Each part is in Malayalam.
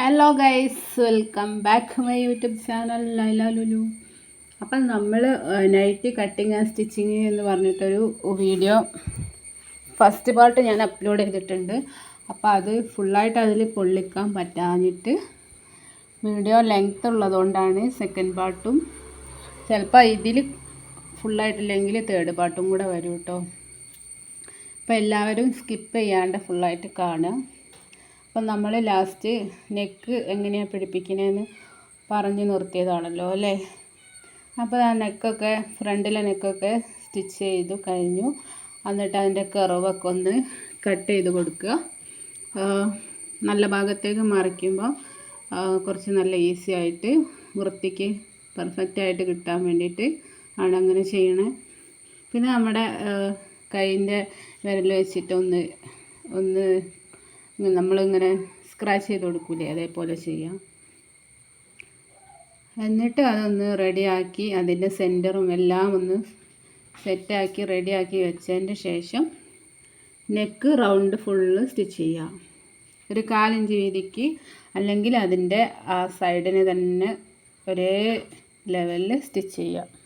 Hello guys welcome back my YouTube channel Laila Lulu അപ്പം നമ്മൾ നൈറ്റ് കട്ടിങ് ആൻഡ് സ്റ്റിച്ചിങ് എന്ന് പറഞ്ഞിട്ടൊരു വീഡിയോ ഫസ്റ്റ് പാർട്ട് ഞാൻ അപ്ലോഡ് ചെയ്തിട്ടുണ്ട്. അപ്പോൾ അത് ഫുള്ളായിട്ട് അതിൽ കൊള്ളിക്കാൻ പറ്റാഞ്ഞിട്ട് വീഡിയോ ലെങ്ത് ഉള്ളതുകൊണ്ടാണ് സെക്കൻഡ് പാർട്ടും ചിലപ്പോൾ ഇതിൽ ഫുള്ളായിട്ടില്ലെങ്കിൽ തേർഡ് പാർട്ടും കൂടെ വരും കേട്ടോ അപ്പോൾ എല്ലാവരും സ്കിപ്പ് ചെയ്യാണ്ട് ഫുള്ളായിട്ട് കാണുക. അപ്പം നമ്മൾ ലാസ്റ്റ് നെക്ക് എങ്ങനെയാണ് പിടിപ്പിക്കണേന്ന് പറഞ്ഞ് നിർത്തിയതാണല്ലോ അല്ലേ? അപ്പോൾ ആ നെക്കൊക്കെ ഫ്രണ്ടിലെ നെക്കൊക്കെ സ്റ്റിച്ച് ചെയ്തു കഴിഞ്ഞു. എന്നിട്ട് അതിന്റെ കറവൊക്കെ ഒന്ന് കട്ട് ചെയ്ത് കൊടുക്കുക. നല്ല ഭാഗത്തേക്ക് മറിക്കുമ്പോൾ കുറച്ച് നല്ല ഈസി ആയിട്ട് വൃത്തിക്ക് പെർഫെക്റ്റ് ആയിട്ട് കിട്ടാൻ വേണ്ടിയിട്ട് ആണ് അങ്ങനെ ചെയ്യണേ. പിന്നെ നമ്മുടെ കൈയിന്റെ വിരൽ വെച്ചിട്ട് ഒന്ന് ഒന്ന് നമ്മളിങ്ങനെ സ്ക്രാച്ച് ചെയ്ത് കൊടുക്കൂലേ അതേപോലെ ചെയ്യാം. എന്നിട്ട് അതൊന്ന് റെഡിയാക്കി അതിന്റെ സെന്ററും എല്ലാം ഒന്ന് സെറ്റാക്കി റെഡിയാക്കി വെച്ചതിന്റെ ശേഷം നെക്ക് റൗണ്ട് ഫുള്ള് സ്റ്റിച്ച് ചെയ്യാം. ഒരു കാലിഞ്ച് വീതിക്ക് അല്ലെങ്കിൽ അതിന്റെ ആ സൈഡിന് തന്നെ ഒരേ ലെവലിൽ സ്റ്റിച്ച് ചെയ്യാം.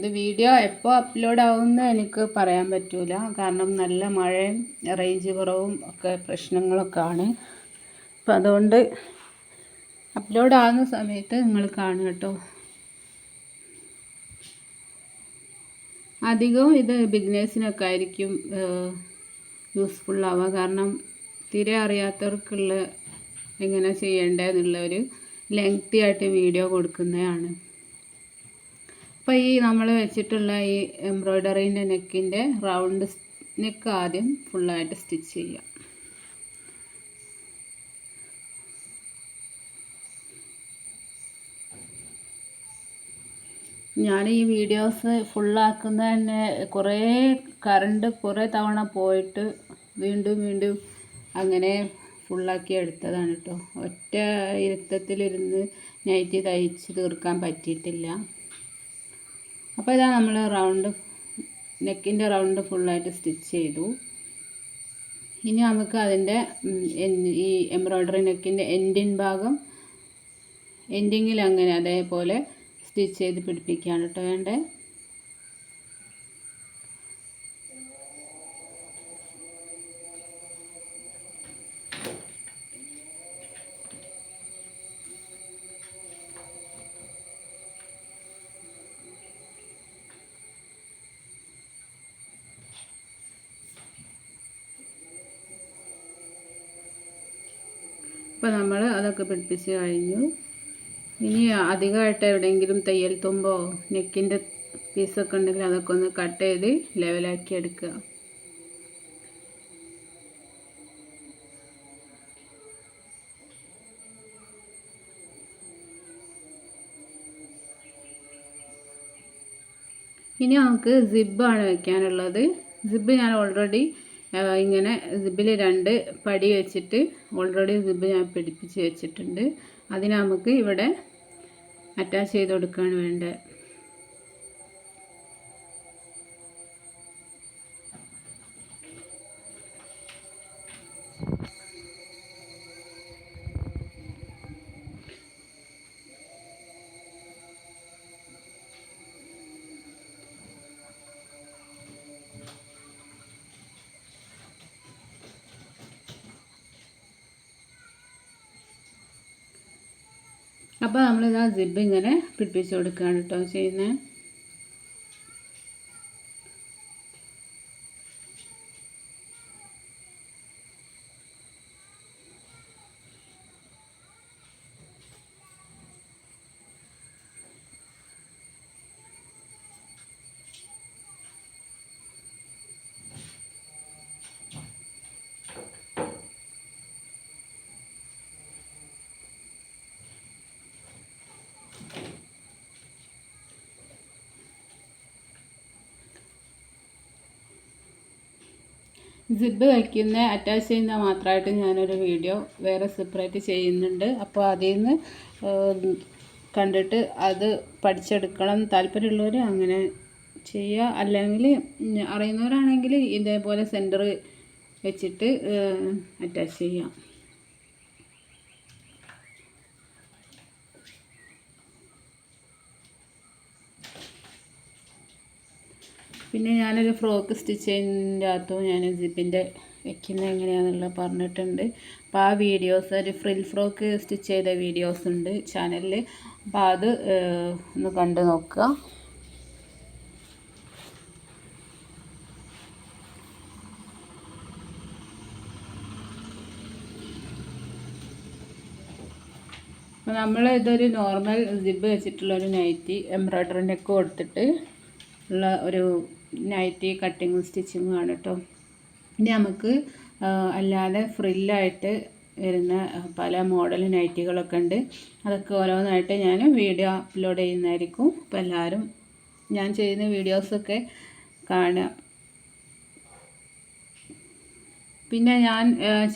ഇത് വീഡിയോ എപ്പോൾ അപ്ലോഡ് ആവുമെന്ന് എനിക്ക് പറയാൻ പറ്റില്ല കാരണം നല്ല മഴയും റേഞ്ച് കുറവും ഒക്കെ പ്രശ്നങ്ങളൊക്കെ ആണ് അപ്പം അതുകൊണ്ട് അപ്ലോഡ് ആകുന്ന സമയത്ത് നിങ്ങൾ കാണും കേട്ടോ അധികവും ഇത് ബിഗ്നേഴ്സിനൊക്കെ ആയിരിക്കും യൂസ്ഫുള്ളാവുക കാരണം തീരെ അറിയാത്തവർക്കുള്ള എങ്ങനെ ചെയ്യേണ്ടതെന്നുള്ള ഒരു ലെങ്തി ആയിട്ട് വീഡിയോ കൊടുക്കുന്നതാണ്. അപ്പോൾ ഈ നമ്മൾ വെച്ചിട്ടുള്ള ഈ എംബ്രോയ്ഡറീന്റെ നെക്കിന്റെ റൗണ്ട് നെക്ക് ആദ്യം ഫുള്ളായിട്ട് സ്റ്റിച്ച് ചെയ്യാം. ഞാൻ ഈ വീഡിയോസ് ഫുള്ളാക്കുന്ന തന്നെ കുറേ കറണ്ട് കുറേ തവണ പോയിട്ട് വീണ്ടും വീണ്ടും അങ്ങനെ ഫുള്ളാക്കി എടുത്തതാണ് കേട്ടോ ഒറ്റ ഇരുത്തത്തിലിരുന്ന് നൈറ്റ് തയ്ച്ച് തീർക്കാൻ പറ്റിയിട്ടില്ല. അപ്പോൾ ഇതാ നമ്മൾ റൗണ്ട് നെക്കിന്റെ റൗണ്ട് ഫുള്ളായിട്ട് സ്റ്റിച്ച് ചെയ്തു. ഇനി നമുക്ക് അതിന്റെ ഈ എംബ്രോയ്ഡറി നെക്കിന്റെ എൻഡിൻ ഭാഗം എൻഡിങ്ങിൽ അങ്ങനെ അതേപോലെ സ്റ്റിച്ച് ചെയ്ത് പിടിപ്പിക്കുകയാണ് കേട്ടോ വേണ്ടേ. ഇപ്പോൾ നമ്മൾ അതൊക്കെ പിടിപ്പിച്ച് കഴിഞ്ഞു. ഇനി അധികമായിട്ട് എവിടെയെങ്കിലും തയ്യൽ തുമ്പോ നെക്കിന്റെ പീസൊക്കെ ഉണ്ടെങ്കിൽ അതൊക്കെ ഒന്ന് കട്ട് ചെയ്ത് ലെവലാക്കി എടുക്കുക. ഇനി നമുക്ക് സിബാണ് വെക്കാനുള്ളത്. സിബ്ബ് ഞാൻ ഓൾറെഡി ഇങ്ങനെ സിബിൽ രണ്ട് പടി വെച്ചിട്ട് ഓൾറെഡി സിബ് ഞാൻ പിടിപ്പിച്ച് വെച്ചിട്ടുണ്ട്. അതിന് നമുക്ക് ഇവിടെ അറ്റാച്ച് ചെയ്ത് കൊടുക്കുകയാണ് വേണ്ടത്. അപ്പോൾ നമ്മളിതാ സിബ് ഇങ്ങനെ പിടിപ്പിച്ച് കൊടുക്കുകയാണ് കേട്ടോ ചെയ്യുന്നത് സിബ് വയ്ക്കുന്ന അറ്റാച്ച് ചെയ്യുന്ന മാത്രമായിട്ട് ഞാനൊരു വീഡിയോ വേറെ സെപ്പറേറ്റ് ചെയ്യുന്നുണ്ട്. അപ്പോൾ അതിൽ നിന്ന് കണ്ടിട്ട് അത് പഠിച്ചെടുക്കണം. താല്പര്യമുള്ളവർ അങ്ങനെ ചെയ്യുക അല്ലെങ്കിൽ അറിയുന്നവരാണെങ്കിൽ ഇതേപോലെ സെന്റർ വെച്ചിട്ട് അറ്റാച്ച് ചെയ്യാം. പിന്നെ ഞാനൊരു ഫ്രോക്ക് സ്റ്റിച്ച് അകത്തും ഞാൻ ജിപ്പിന്റെ വെക്കുന്നത് എങ്ങനെയാണെന്നുള്ളത് പറഞ്ഞിട്ടുണ്ട്. അപ്പോൾ ആ വീഡിയോസ് ഒരു ഫ്രിൽ ഫ്രോക്ക് സ്റ്റിച്ച് ചെയ്ത വീഡിയോസ് ഉണ്ട് ചാനലിൽ അപ്പോൾ അത് ഒന്ന് കണ്ടു നോക്കുക. അപ്പോൾ നമ്മൾ ഇതൊരു നോർമൽ സിബ് വെച്ചിട്ടുള്ളൊരു നൈറ്റി എംബ്രോയ്ഡറി നെക്ക് കൊടുത്തിട്ട് ഉള്ള ഒരു നൈറ്റി കട്ടിങ്ങും സ്റ്റിച്ചിങ്ങും ആണ് കേട്ടോ. ഇനി നമുക്ക് അല്ലാതെ ഫ്രില്ലായിട്ട് വരുന്ന പല മോഡൽ നൈറ്റികളൊക്കെ ഉണ്ട്. അതൊക്കെ ഓരോന്നായിട്ട് ഞാൻ വീഡിയോ അപ്ലോഡ് ചെയ്യുന്നതായിരിക്കും. അപ്പോൾ എല്ലാവരും ഞാൻ ചെയ്യുന്ന വീഡിയോസൊക്കെ കാണുക. പിന്നെ ഞാൻ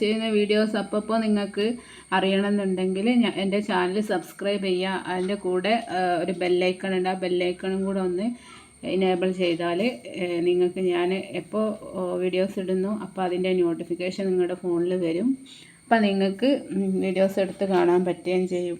ചെയ്യുന്ന വീഡിയോസ് അപ്പോൾ നിങ്ങൾക്ക് അറിയണമെന്നുണ്ടെങ്കിൽ ഞാൻ എന്റെ ചാനൽ സബ്സ്ക്രൈബ് ചെയ്യുക. അതിന്റെ കൂടെ ഒരു ബെല്ലൈക്കൺ ഉണ്ട്. ആ ബെല്ലൈക്കണും കൂടെ ഒന്ന് എനേബിൾ ചെയ്താൽ നിങ്ങൾക്ക് ഞാൻ എപ്പോൾ വീഡിയോസ് ഇടുന്നു അപ്പോൾ അതിന്റെ നോട്ടിഫിക്കേഷൻ നിങ്ങളുടെ ഫോണിൽ വരും. അപ്പം നിങ്ങൾക്ക് വീഡിയോസ് എടുത്ത് കാണാൻ പറ്റുകയും ചെയ്യും.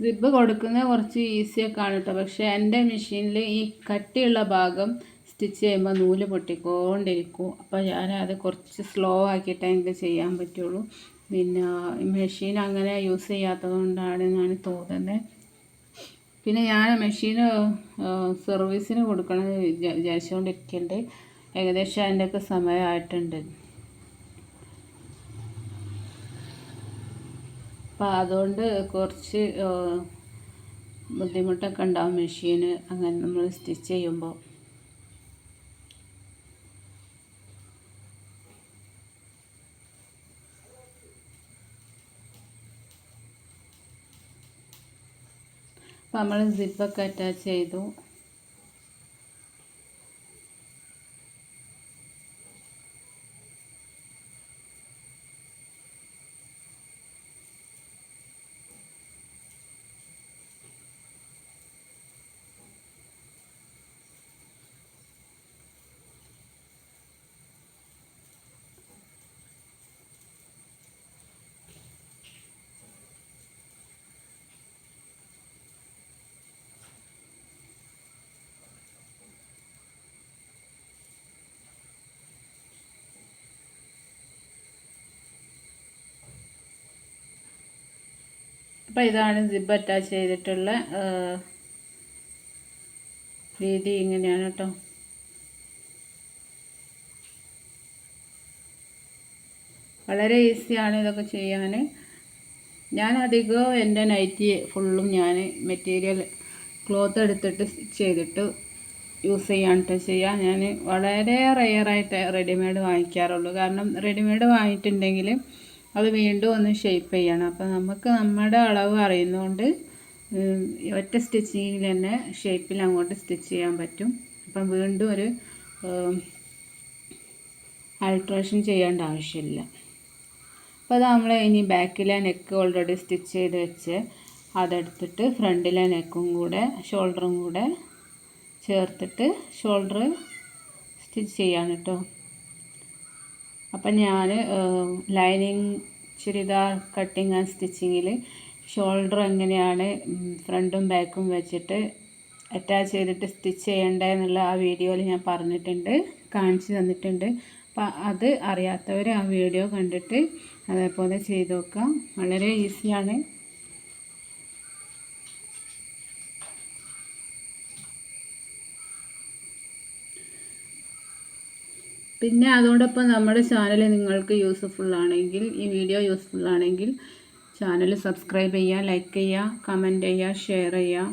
സിബ് കൊടുക്കുന്നത് കുറച്ച് ഈസിയൊക്കെ ആണ് കേട്ടോ പക്ഷേ എന്റെ മെഷീനിൽ ഈ കട്ടിയുള്ള ഭാഗം സ്റ്റിച്ച് ചെയ്യുമ്പോൾ നൂൽ പൊട്ടിക്കൊണ്ടിരിക്കും. അപ്പോൾ ഞാൻ അത് കുറച്ച് സ്ലോ ആക്കിയിട്ടേ എനിക്ക് ചെയ്യാൻ പറ്റുള്ളൂ. പിന്നെ മെഷീൻ അങ്ങനെ യൂസ് ചെയ്യാത്തത് കൊണ്ടാണ് ഞാൻ തോന്നുന്നത് പിന്നെ ഞാൻ മെഷീൻ സർവീസിന് കൊടുക്കണമെന്ന് വിചാരിച്ചുകൊണ്ടിരിക്കുന്നുണ്ട് ഏകദേശം അതിന്റെയൊക്കെ സമയമായിട്ടുണ്ട് അപ്പോൾ അതുകൊണ്ട് കുറച്ച് ബുദ്ധിമുട്ടൊക്കെ ഉണ്ടാവും മെഷീന്. അങ്ങനെ നമ്മൾ സ്റ്റിച്ച് ചെയ്യുമ്പോൾ അപ്പോൾ നമ്മൾ സിപ്പൊക്കെ അറ്റാച്ച് ചെയ്തു. അപ്പോൾ ഇതാണ് സിബ് അറ്റാച്ച് ചെയ്തിട്ടുള്ള രീതി ഇങ്ങനെയാണ് കേട്ടോ. വളരെ ഈസിയാണ് ഇതൊക്കെ ചെയ്യാൻ ഞാൻ അധികവും എന്റെ നൈറ്റി ഫുള്ളും ഞാൻ മെറ്റീരിയൽ ക്ലോത്ത് എടുത്തിട്ട് സ്റ്റിച്ച് ചെയ്തിട്ട് യൂസ് ചെയ്യാനിട്ട് ചെയ്യുക ഞാൻ വളരെ റെയറായിട്ട് റെഡിമെയ്ഡ് വാങ്ങിക്കാറുള്ളൂ. കാരണം റെഡിമെയ്ഡ് വാങ്ങിയിട്ടുണ്ടെങ്കിൽ അത് വീണ്ടും ഒന്ന് ഷേപ്പ് ചെയ്യണം. അപ്പോൾ നമുക്ക് നമ്മുടെ അളവ് അറിയുന്നതുകൊണ്ട് ഒറ്റ സ്റ്റിച്ചിങ്ങിൽ തന്നെ ഷേപ്പിൽ അങ്ങോട്ട് സ്റ്റിച്ച് ചെയ്യാൻ പറ്റും. അപ്പം വീണ്ടും ഒരു ആൾട്രേഷൻ ചെയ്യേണ്ട ആവശ്യമില്ല. അപ്പോൾ അത് നമ്മൾ ഇനി ബാക്കിലെ നെക്ക് ഓൾറെഡി സ്റ്റിച്ച് ചെയ്ത് വെച്ച് അതെടുത്തിട്ട് ഫ്രണ്ടിലെ നെക്കും കൂടെ ഷോൾഡറും കൂടെ ചേർത്തിട്ട് ഷോൾഡർ സ്റ്റിച്ച് ചെയ്യാണ് കേട്ടോ അപ്പം ഞാൻ ലൈനിങ് ചുരിദാർ കട്ടിങ് ആൻഡ് സ്റ്റിച്ചിങ്ങിൽ ഷോൾഡർ എങ്ങനെയാണ് ഫ്രണ്ടും ബാക്കും വെച്ചിട്ട് അറ്റാച്ച് ചെയ്തിട്ട് സ്റ്റിച്ച് ചെയ്യേണ്ടതെന്നുള്ള ആ വീഡിയോയിൽ ഞാൻ പറഞ്ഞിട്ടുണ്ട് കാണിച്ചു തന്നിട്ടുണ്ട്. അപ്പം അത് അറിയാത്തവർ ആ വീഡിയോ കണ്ടിട്ട് അതേപോലെ ചെയ്തു നോക്കാം വളരെ ഈസിയാണ്. പിന്നെ അതോടൊപ്പം നമ്മുടെ ചാനൽ നിങ്ങൾക്ക് യൂസ്ഫുൾ ആണെങ്കിൽ ഈ വീഡിയോ യൂസ്ഫുൾ ആണെങ്കിൽ ചാനൽ സബ്സ്ക്രൈബ് ചെയ്യുക ലൈക്ക് ചെയ്യുക കമന്റ് ചെയ്യുക ഷെയർ ചെയ്യുക.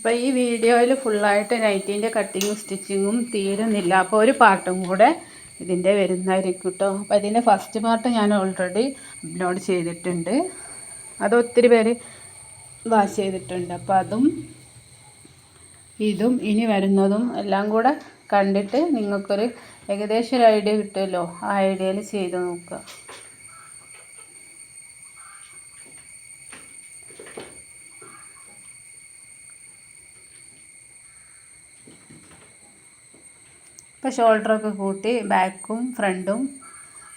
അപ്പോൾ ഈ വീഡിയോയിൽ ഫുള്ളായിട്ട് നൈറ്റിന്റെ കട്ടിങ്ങും സ്റ്റിച്ചിങ്ങും തീരുന്നില്ല. അപ്പോൾ ഒരു പാട്ടും കൂടെ ഇതിന്റെ വരുന്നതായിരിക്കും കേട്ടോ അപ്പോൾ ഇതിന്റെ ഫസ്റ്റ് പാർട്ട് ഞാൻ ഓൾറെഡി അപ്ലോഡ് ചെയ്തിട്ടുണ്ട്. അത് ഒത്തിരി പേര് വാഷ് ചെയ്തിട്ടുണ്ട്. അപ്പോൾ അതും ഇതും ഇനി വരുന്നതും എല്ലാം കൂടെ കണ്ടിട്ട് നിങ്ങൾക്കൊരു ഏകദേശം ഒരു ഐഡിയ കിട്ടുമല്ലോ. ആ ഐഡിയയിൽ ചെയ്ത് നോക്കുക. ഇപ്പോൾ ഷോൾഡറൊക്കെ കൂട്ടി ബാക്കും ഫ്രണ്ടും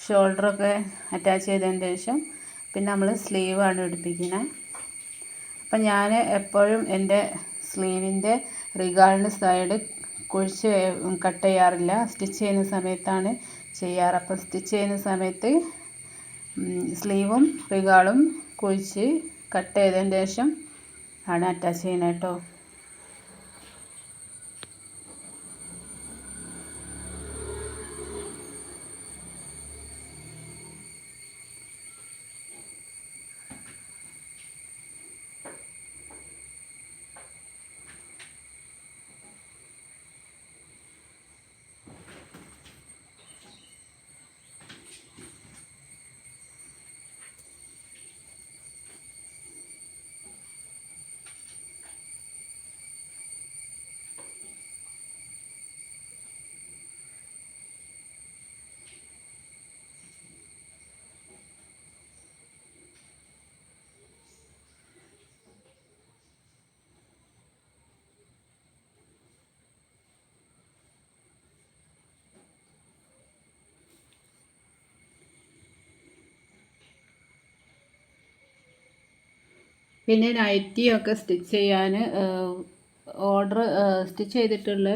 ഷോൾഡറൊക്കെ അറ്റാച്ച് ചെയ്തതിന് ശേഷം പിന്നെ നമ്മൾ സ്ലീവാണ് പിടിപ്പിക്കുന്നത് അപ്പം ഞാൻ എപ്പോഴും എന്റെ സ്ലീവിന്റെ റിഗാളിന്റെ സൈഡ് കുഴിച്ച് കട്ട് ചെയ്യാറില്ല. സ്റ്റിച്ച് ചെയ്യുന്ന സമയത്താണ് ചെയ്യാറ്. അപ്പം സ്റ്റിച്ച് ചെയ്യുന്ന സമയത്ത് സ്ലീവും റിഗാളും കുഴിച്ച് കട്ട് ചെയ്തതിന് ശേഷം ആണ് അറ്റാച്ച് ചെയ്യുന്നത് കേട്ടോ പിന്നെ നൈറ്റിയൊക്കെ സ്റ്റിച്ച് ചെയ്യാൻ ഓർഡർ സ്റ്റിച്ച് ചെയ്തിട്ടുള്ള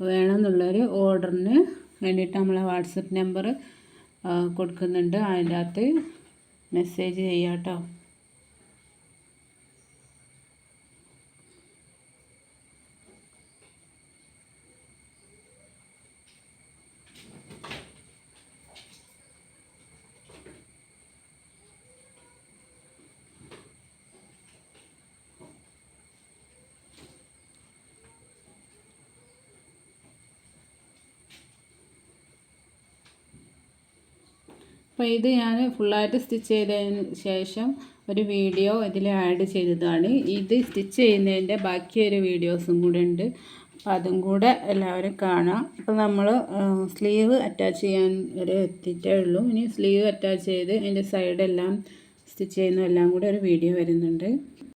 വേണമെന്നുള്ളൊരു ഓർഡറിന് വേണ്ടിയിട്ട് നമ്മൾ വാട്സപ്പ് നമ്പർ കൊടുക്കുന്നുണ്ട്. അതിന്റെ അകത്ത് മെസ്സേജ് ചെയ്യാം കേട്ടോ അപ്പോൾ ഇത് ഞാൻ ഫുള്ളായിട്ട് സ്റ്റിച്ച് ചെയ്തതിന് ശേഷം ഒരു വീഡിയോ ഇതിൽ ആഡ് ചെയ്തതാണ്. ഇത് സ്റ്റിച്ച് ചെയ്യുന്നതിന്റെ ബാക്കി ഒരു വീഡിയോസും കൂടെ ഉണ്ട്. അപ്പോൾ അതും കൂടെ എല്ലാവരും കാണാം. ഇപ്പം നമ്മൾ സ്ലീവ് അറ്റാച്ച് ചെയ്യാൻ ഒരു എത്തിയിട്ടേ ഉള്ളൂ. ഇനി സ്ലീവ് അറ്റാച്ച് ചെയ്ത് അതിന്റെ സൈഡെല്ലാം സ്റ്റിച്ച് ചെയ്യുന്നതെല്ലാം കൂടെ ഒരു വീഡിയോ വരുന്നുണ്ട്.